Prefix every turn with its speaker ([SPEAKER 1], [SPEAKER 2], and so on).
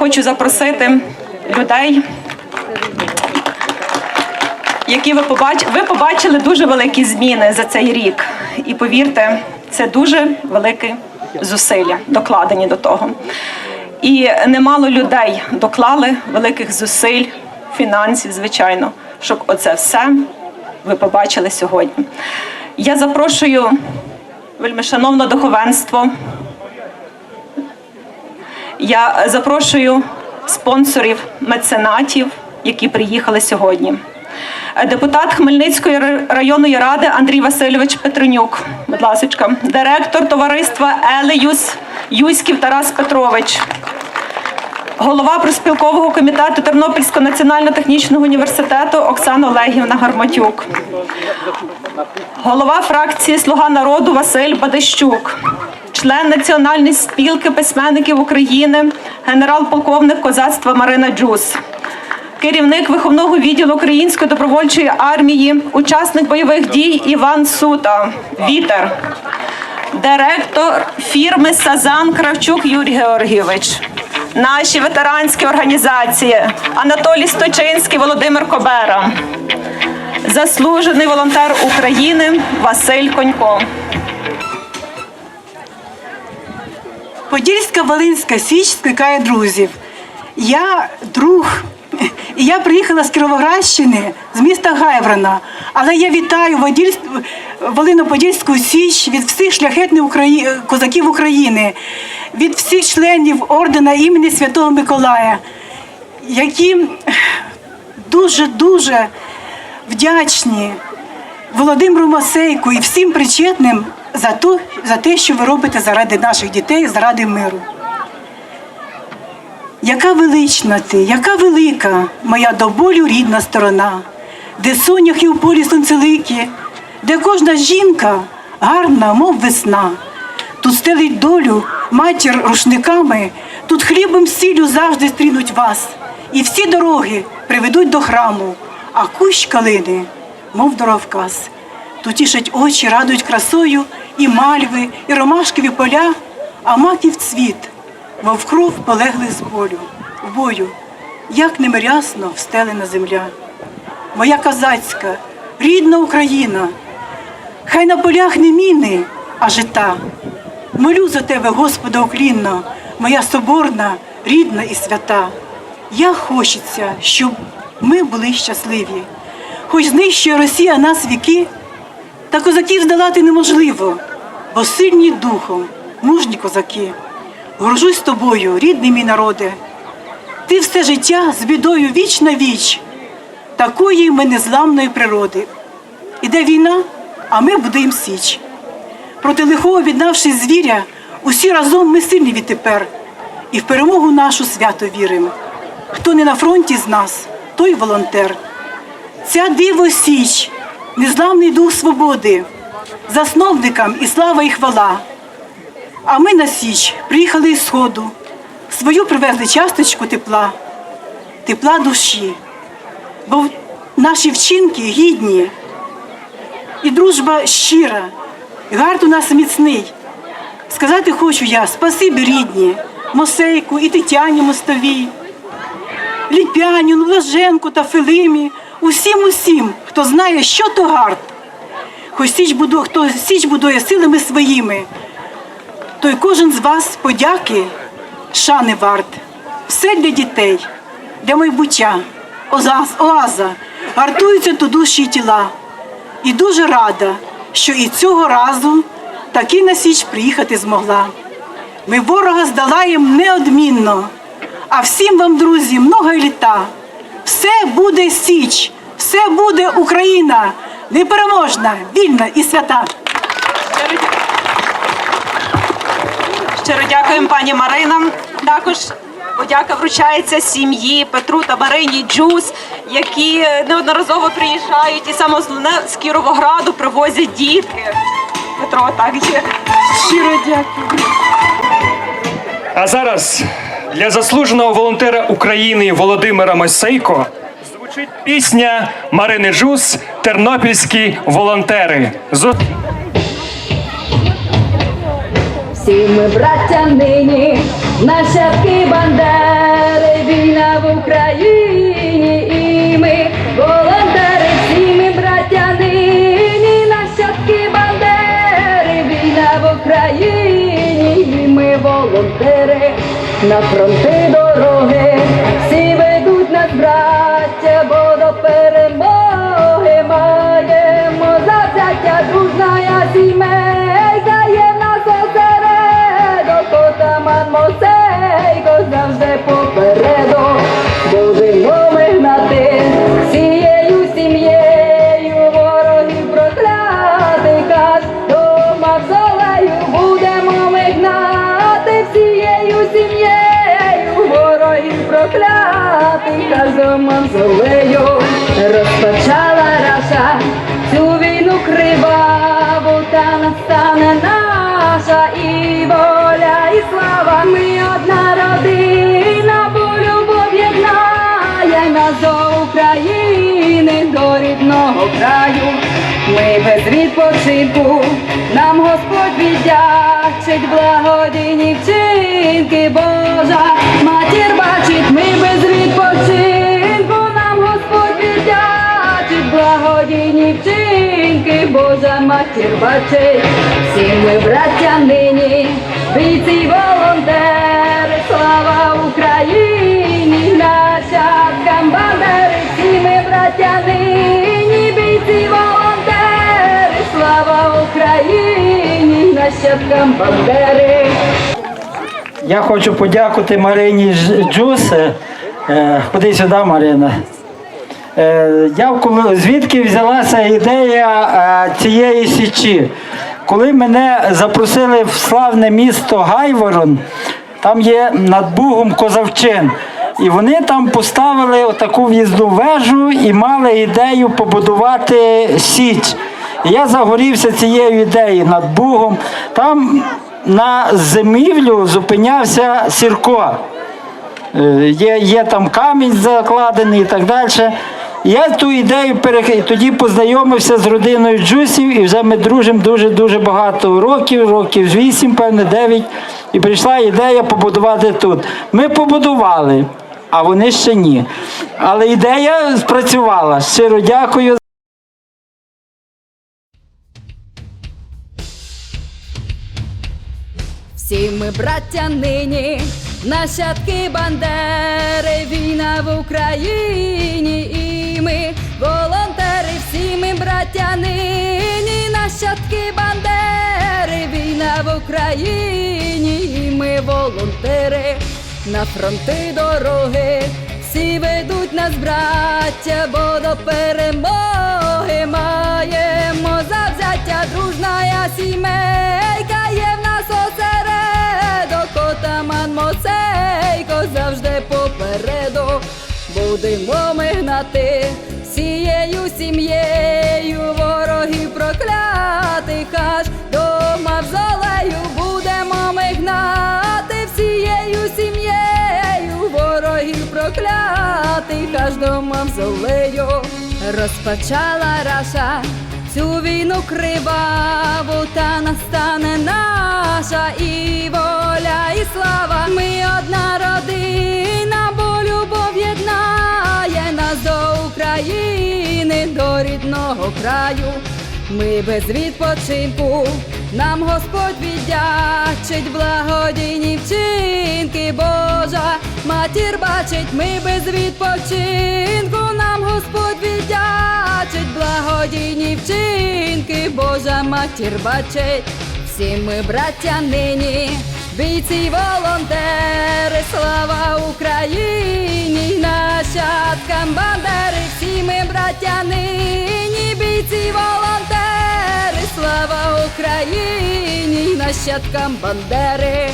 [SPEAKER 1] Хочу запросити людей, які ви побачили. Ви побачили дуже великі зміни за цей рік. І повірте, це дуже велике зусилля докладені до того. І немало людей доклали великих зусиль, фінансів, звичайно, щоб оце все ви побачили сьогодні. Я запрошую вельмишановне духовенство. Я запрошую спонсорів, меценатів, які приїхали сьогодні. Депутат Хмельницької районної ради Андрій Васильович Петренюк, будь ласка, директор товариства Елеюс Юськів Тарас Петрович, голова проспілкового комітету Тернопільського національного технічного університету Оксана Олегівна Гарматюк, голова фракції Слуга народу Василь Бадищук, член Національної спілки письменників України, генерал-полковник козацтва Марина Джус, керівник виховного відділу Української добровольчої армії, учасник бойових дій Іван Сута, Вітер, директор фірми Сазан Кравчук Юрій Георгійович. Наші ветеранські організації. Анатолій Сточинський, Володимир Кобера, заслужений волонтер України Василь Конько.
[SPEAKER 2] Подільська Волинська Січ скликає друзів. Я друг, і я приїхала з Кіровоградщини, з міста Гайврана. Але я вітаю. Волино-Подільську Січ від всіх шляхетних Украї... козаків України, від всіх членів ордена імені Святого Миколая, які дуже-дуже вдячні Володимиру Масейку і всім причетним за, ту, за те, що ви робите заради наших дітей, заради миру. Яка велична ти, яка велика моя до болю рідна сторона, де соняхи у полі сонцеликі, де кожна жінка гарна, мов весна. Тут стелить долю матір рушниками, тут хлібом сіллю завжди стрінуть вас, і всі дороги приведуть до храму, а кущ калини, мов дороговказ. Тут тішать очі, радують красою і мальви, і ромашкові поля, а маків цвіт, мов кров полегли з болю, в бою, як немирясно встелена земля. Моя козацька, рідна Україна, хай на полях не міни, а жита. Молю за тебе, Господа уклінно, моя соборна, рідна і свята. Я хочеться, щоб ми були щасливі. Хоч знищує Росія нас віки, та козаків здолати неможливо, бо сильні духом, мужні козаки. Горжусь тобою, рідний мій народе. Ти все життя з бідою віч на віч, такої ми незламної природи. Іде війна, а ми будемо січ. Проти лихого об'єднавши звіря, усі разом ми сильні відтепер, і в перемогу нашу свято віримо. Хто не на фронті з нас, той волонтер. Ця диво січ, незламний дух свободи, засновникам і слава і хвала. А ми на Січ приїхали із Сходу, свою привезли часточку тепла, тепла душі, бо наші вчинки гідні, і дружба щира, і гард у нас міцний. Сказати хочу я спасибі рідні, Мосейку і Тетяні Мостовій, Ліпяню, Блаженку та Филимі, усім усім, хто знає, що то гард. Хоч січ буду, хто січ будує силами своїми, той кожен з вас подяки, шани варт. Все для дітей, для майбуття, оаза, гартуються то душі й тіла. І дуже рада, що і цього разу таки на січ приїхати змогла. Ми ворога здолаєм неодмінно, а всім вам, друзі, много літа. Все буде Січ, все буде Україна, непереможна, вільна і свята.
[SPEAKER 1] Щиро дякуємо, пані Марина. Також подяка вручається сім'ї Петру та Марині Джус, які неодноразово приїжджають і саме з Кіровограду привозять дітки. Петро, так є.
[SPEAKER 2] Щиро дякую.
[SPEAKER 3] А зараз для заслуженого волонтера України Володимира Мосейко звучить пісня Марини Жус Тернопільські волонтери. Зо-
[SPEAKER 4] Всі ми браття нині, нащадки бандер, в Україні, і ми волонтери, всі ми браття нині, нащадки бандери, війна в Україні, і ми волонтери, на фронти дороги, криваву, та настане наша і воля, і слава. Ми одна родина, бо любов єднає нас до України, до рідного краю. Ми без відпочинку, нам Господь віддячить благодійні вчинки, Божа матір бачить, всі ми браття нині, бійці волонтери, слава Україні, нащадкам бандери, всі ми браття нині, бійці волонтери, слава Україні, нащадкам бандери.
[SPEAKER 5] Я хочу подякувати Марині Ж- Джус. Е, е, Ходи сюди, Марина. Е, Я звідки взялася ідея е, цієї січі? Коли мене запросили в славне місто Гайворон, там є над Бугом Козавчин. І вони там поставили отаку в'їзну вежу і мали ідею побудувати січ. І я загорівся цією ідеєю над Бугом. Там на зимівлю зупинявся Сірко. Е, Є, є там камінь закладений і так далі. Я ту ідею перех... тоді познайомився з родиною Джусів, і вже ми дружимо дуже-дуже багато років, років з вісім, певне, дев'ять. І прийшла ідея побудувати тут. Ми побудували, а вони ще ні. Але ідея спрацювала. Щиро дякую.
[SPEAKER 4] Всі ми браття нині, нащадки бандери, війна в Україні, ми волонтери, всі ми браття нині, нащадки бандери, війна в Україні, ми волонтери, на фронти дороги, всі ведуть нас, браття, бо до перемоги маємо. Завзяття, дружна я сімейка, є в нас осередок, отаман Моцейко завжди попереду. Будемо ми гнати всією сім'єю ворогів проклятих, аж до мавзолею будемо ми гнати всією сім'єю ворогів проклятих, аж до мавзолею розпочала раша цю війну криваву, та настане наша краю. Ми без відпочинку, нам Господь віддячить благодійні вчинки, Божа. Матір бачить, ми без відпочинку, нам Господь віддячить благодійні вчинки, Божа. Матір бачить, всі ми браття нині, бійці волонтери, слава Україні, нащадкам бандери, нащадкам бандери.